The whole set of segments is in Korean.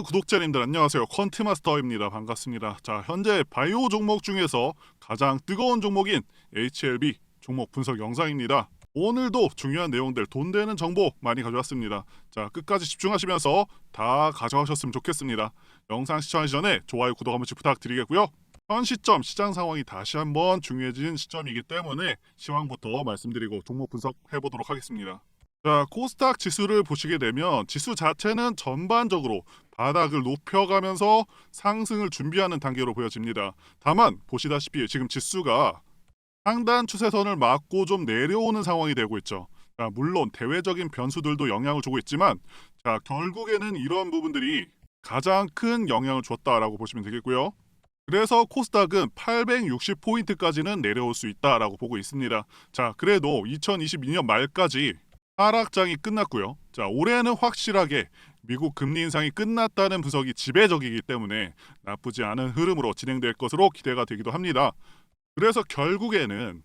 사랑하는 구독자님들 안녕하세요. 퀀트마스터입니다. 반갑습니다. 자, 현재 바이오 종목 중에서 가장 뜨거운 종목인 HLB 종목 분석 영상입니다. 오늘도 중요한 내용들 돈 되는 정보 많이 가져왔습니다. 자, 끝까지 집중하시면서 다 가져가셨으면 좋겠습니다. 영상 시청하기 전에 좋아요, 구독 한 번씩 부탁드리겠고요. 현 시점 시장 상황이 다시 한번 중요해진 시점이기 때문에 시황부터 말씀드리고 종목 분석해 보도록 하겠습니다. 자, 코스닥 지수를 보시게 되면 지수 자체는 전반적으로 바닥을 높여가면서 상승을 준비하는 단계로 보여집니다. 다만 보시다시피 지금 지수가 상단 추세선을 맞고 좀 내려오는 상황이 되고 있죠. 자, 물론 대외적인 변수들도 영향을 주고 있지만 자, 결국에는 이런 부분들이 가장 큰 영향을 줬다라고 보시면 되겠고요. 그래서 코스닥은 860포인트까지는 내려올 수 있다라고 보고 있습니다. 자, 그래도 2022년 말까지 하락장이 끝났고요. 자, 올해는 확실하게 미국 금리 인상이 끝났다는 분석이 지배적이기 때문에 나쁘지 않은 흐름으로 진행될 것으로 기대가 되기도 합니다. 그래서 결국에는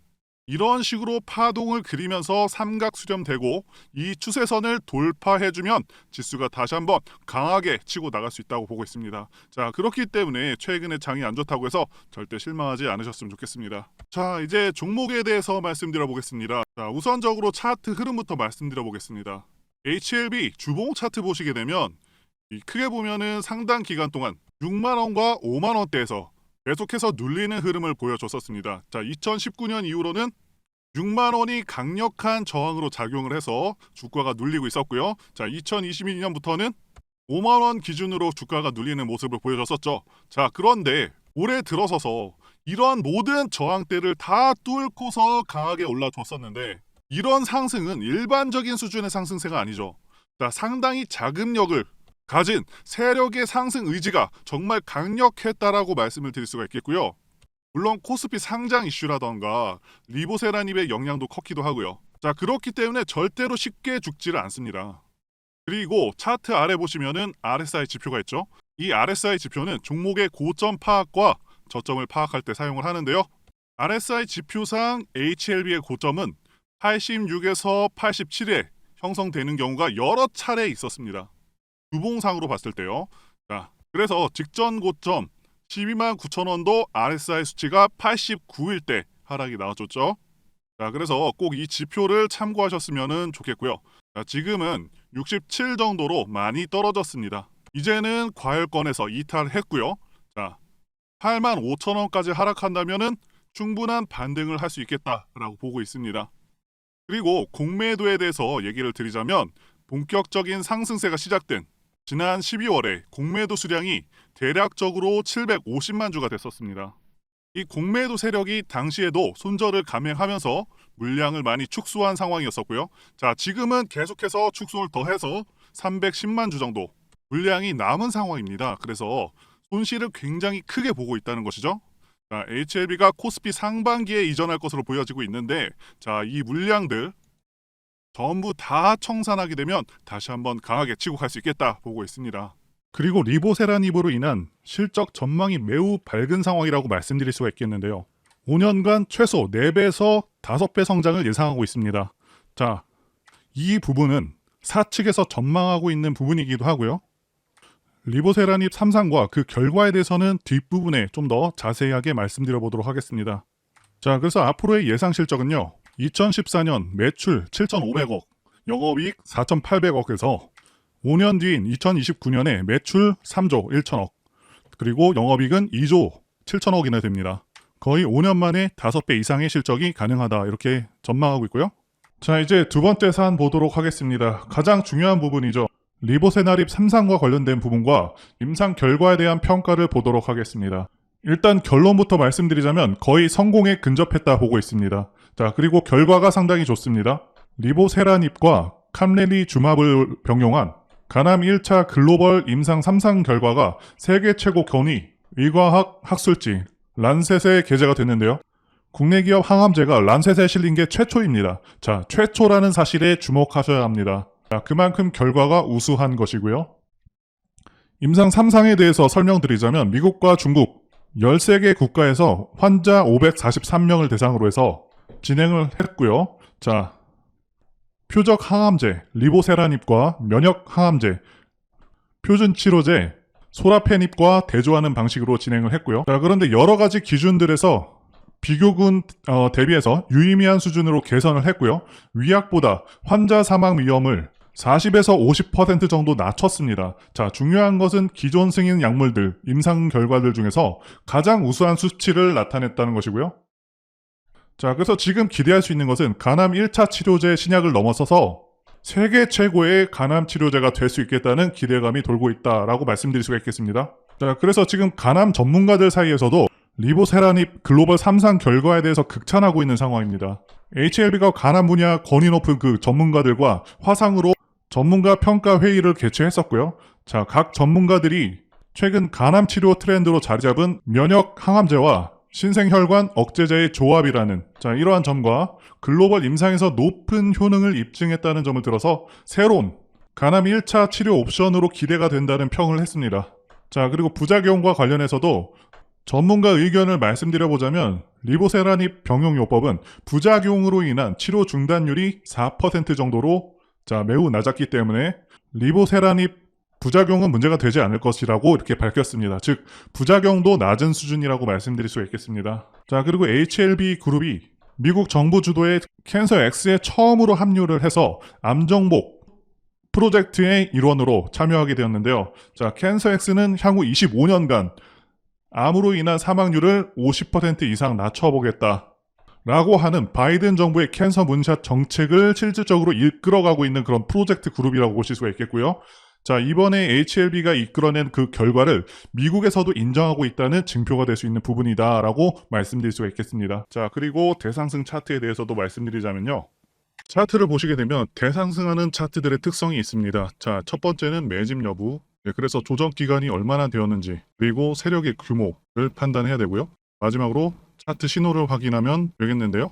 이런 식으로 파동을 그리면서 삼각 수렴되고 이 추세선을 돌파해주면 지수가 다시 한번 강하게 치고 나갈 수 있다고 보고 있습니다. 자 그렇기 때문에 최근에 장이 안 좋다고 해서 절대 실망하지 않으셨으면 좋겠습니다. 자 이제 종목에 대해서 말씀드려 보겠습니다. 자 우선적으로 차트 흐름부터 말씀드려 보겠습니다. HLB 주봉 차트 보시게 되면 이 크게 보면은 상당 기간 동안 6만 원과 5만 원대에서 계속해서 눌리는 흐름을 보여줬었습니다. 자, 2019년 이후로는 6만 원이 강력한 저항으로 작용을 해서 주가가 눌리고 있었고요. 자, 2022년부터는 5만 원 기준으로 주가가 눌리는 모습을 보여줬었죠. 자, 그런데 올해 들어서서 이러한 모든 저항대를 다 뚫고서 강하게 올라줬었는데 이런 상승은 일반적인 수준의 상승세가 아니죠. 자, 상당히 자금력을 가진 세력의 상승 의지가 정말 강력했다라고 말씀을 드릴 수가 있겠고요. 물론 코스피 상장 이슈라던가 리보세라닙의 영향도 컸기도 하고요. 자 그렇기 때문에 절대로 쉽게 죽지를 않습니다. 그리고 차트 아래 보시면은 RSI 지표가 있죠. 이 RSI 지표는 종목의 고점 파악과 저점을 파악할 때 사용을 하는데요. RSI 지표상 HLB의 고점은 86에서 87에 형성되는 경우가 여러 차례 있었습니다. 주봉상으로 봤을 때요. 자, 그래서 직전 고점 12만 9천 원도 RSI 수치가 89일 때 하락이 나와줬죠. 자, 그래서 꼭 이 지표를 참고하셨으면 좋겠고요. 자, 지금은 67 정도로 많이 떨어졌습니다. 이제는 과열권에서 이탈했고요. 자, 8만 5천 원까지 하락한다면은 충분한 반등을 할 수 있겠다라고 보고 있습니다. 그리고 공매도에 대해서 얘기를 드리자면 본격적인 상승세가 시작된 지난 12월에 공매도 수량이 대략적으로 750만 주가 됐었습니다. 이 공매도 세력이 당시에도 손절을 감행하면서 물량을 많이 축소한 상황이었었고요. 자, 지금은 계속해서 축소를 더해서 310만 주 정도 물량이 남은 상황입니다. 그래서 손실을 굉장히 크게 보고 있다는 것이죠. 자, HLB가 코스피 상반기에 이전할 것으로 보여지고 있는데 자, 이 물량들 전부 다 청산하게 되면 다시 한번 강하게 치고 갈 수 있겠다 보고 있습니다. 그리고 리보세라닙으로 인한 실적 전망이 매우 밝은 상황이라고 말씀드릴 수가 있겠는데요. 5년간 최소 4배에서 5배 성장을 예상하고 있습니다. 자, 이 부분은 사측에서 전망하고 있는 부분이기도 하고요. 리보세라닙 3상과 그 결과에 대해서는 뒷부분에 좀 더 자세하게 말씀드려 보도록 하겠습니다. 자, 그래서 앞으로의 예상 실적은요. 2014년 매출 7,500억, 영업이익 4,800억에서 5년 뒤인 2029년에 매출 3조 1천억, 그리고 영업이익은 2조 7천억이나 됩니다. 거의 5년 만에 5배 이상의 실적이 가능하다 이렇게 전망하고 있고요. 자, 이제 두 번째 사안 보도록 하겠습니다. 가장 중요한 부분이죠. 리보세나립 3상과 관련된 부분과 임상 결과에 대한 평가를 보도록 하겠습니다. 일단 결론부터 말씀드리자면 거의 성공에 근접했다 보고 있습니다. 자, 그리고 결과가 상당히 좋습니다. 리보세라닙과 캄레리 주마블 병용한 가남 1차 글로벌 임상 3상 결과가 세계 최고 권위 의과학 학술지 란셋에 게재가 됐는데요. 국내 기업 항암제가 란셋에 실린 게 최초입니다. 자, 최초라는 사실에 주목하셔야 합니다. 자, 그만큼 결과가 우수한 것이고요. 임상 3상에 대해서 설명드리자면 미국과 중국 13개 국가에서 환자 543명을 대상으로 해서 진행을 했고요. 자, 표적 항암제, 리보세라닙과 면역 항암제, 표준 치료제, 소라 편입과 대조하는 방식으로 진행을 했고요. 자, 그런데 여러 가지 기준들에서 비교군 어, 대비해서 유의미한 수준으로 개선을 했고요. 위약보다 환자 사망 위험을 40에서 50% 정도 낮췄습니다. 자, 중요한 것은 기존 승인 약물들, 임상 결과들 중에서 가장 우수한 수치를 나타냈다는 것이고요. 자, 그래서 지금 기대할 수 있는 것은 간암 1차 치료제 신약을 넘어서서 세계 최고의 간암 치료제가 될 수 있겠다는 기대감이 돌고 있다라고 말씀드릴 수가 있겠습니다. 자, 그래서 지금 간암 전문가들 사이에서도 리보세라닙 글로벌 3상 결과에 대해서 극찬하고 있는 상황입니다. HLB가 간암 분야 권위 높은 그 전문가들과 화상으로 전문가 평가 회의를 개최했었고요. 자, 각 전문가들이 최근 간암 치료 트렌드로 자리 잡은 면역 항암제와 신생혈관 억제제의 조합이라는 자, 이러한 점과 글로벌 임상에서 높은 효능을 입증했다는 점을 들어서 새로운 간암 1차 치료 옵션으로 기대가 된다는 평을 했습니다. 자, 그리고 부작용과 관련해서도 전문가 의견을 말씀드려보자면 리보세라닙 병용요법은 부작용으로 인한 치료 중단율이 4% 정도로 자, 매우 낮았기 때문에 리보세라닙 부작용은 문제가 되지 않을 것이라고 이렇게 밝혔습니다. 즉, 부작용도 낮은 수준이라고 말씀드릴 수 있겠습니다. 자, 그리고 HLB 그룹이 미국 정부 주도의 캔서 X에 처음으로 합류를 해서 암정복 프로젝트의 일원으로 참여하게 되었는데요. 자, 캔서 X는 향후 25년간 암으로 인한 사망률을 50% 이상 낮춰보겠다. 라고 하는 바이든 정부의 캔서 문샷 정책을 실질적으로 이끌어가고 있는 그런 프로젝트 그룹이라고 보실 수가 있겠고요. 자, 이번에 HLB가 이끌어낸 그 결과를 미국에서도 인정하고 있다는 증표가 될 수 있는 부분이다라고 말씀드릴 수가 있겠습니다. 자, 그리고 대상승 차트에 대해서도 말씀드리자면요. 차트를 보시게 되면 대상승하는 차트들의 특성이 있습니다. 자, 첫 번째는 매집 여부. 네, 그래서 조정 기간이 얼마나 되었는지, 그리고 세력의 규모를 판단해야 되고요. 마지막으로 차트 신호를 확인하면 되겠는데요.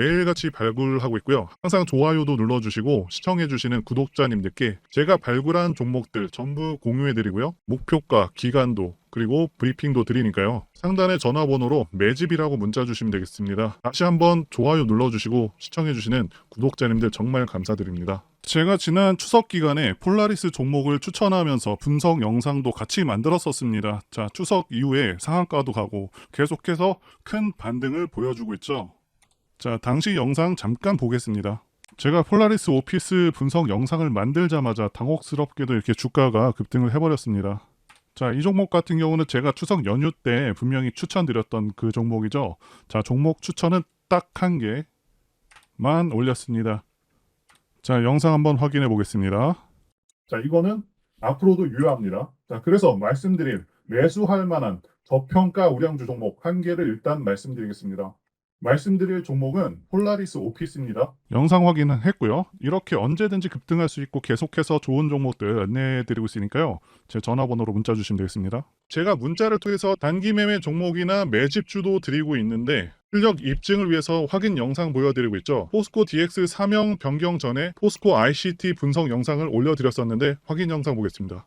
매일같이 발굴하고 있고요. 항상 좋아요도 눌러주시고 시청해주시는 구독자님들께 제가 발굴한 종목들 전부 공유해드리고요. 목표가, 기간도 그리고 브리핑도 드리니까요. 상단의 전화번호로 매집이라고 문자 주시면 되겠습니다. 다시 한번 좋아요 눌러주시고 시청해주시는 구독자님들 정말 감사드립니다. 제가 지난 추석 기간에 폴라리스 종목을 추천하면서 분석 영상도 같이 만들었었습니다. 자, 추석 이후에 상한가도 가고 계속해서 큰 반등을 보여주고 있죠. 자, 당시 영상 잠깐 보겠습니다. 제가 폴라리스 오피스 분석 영상을 만들자마자 당혹스럽게도 이렇게 주가가 급등을 해버렸습니다. 자, 이 종목 같은 경우는 제가 추석 연휴 때 분명히 추천드렸던 그 종목이죠. 자, 종목 추천은 딱 한 개만 올렸습니다. 자, 영상 한번 확인해 보겠습니다. 자, 이거는 앞으로도 유효합니다. 자, 그래서 말씀드릴 매수할 만한 저평가 우량주 종목 한 개를 일단 말씀드리겠습니다. 말씀드릴 종목은 폴라리스 오피스입니다. 영상 확인은 했고요. 이렇게 언제든지 급등할 수 있고 계속해서 좋은 종목들 안내해 드리고 있으니까요. 제 전화번호로 문자 주시면 되겠습니다. 제가 문자를 통해서 단기 매매 종목이나 매집주도 드리고 있는데 실력 입증을 위해서 확인 영상 보여드리고 있죠. 포스코 DX 사명 변경 전에 포스코 ICT 분석 영상을 올려드렸었는데 확인 영상 보겠습니다.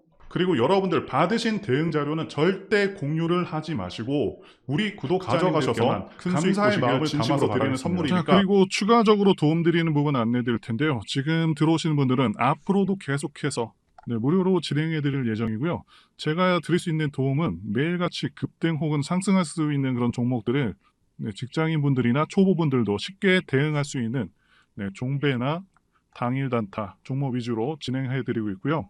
그리고 여러분들 받으신 대응 자료는 절대 공유를 하지 마시고 우리 구독 가져가셔서 큰 감사의 마음을 담아서 드리는 선물이니까. 자, 그리고 추가적으로 도움드리는 부분 안내드릴 텐데요. 지금 들어오시는 분들은 앞으로도 계속해서 네, 무료로 진행해 드릴 예정이고요. 제가 드릴 수 있는 도움은 매일같이 급등 혹은 상승할 수 있는 그런 종목들을 네, 직장인분들이나 초보분들도 쉽게 대응할 수 있는 네, 종배나 당일 단타 종목 위주로 진행해 드리고 있고요.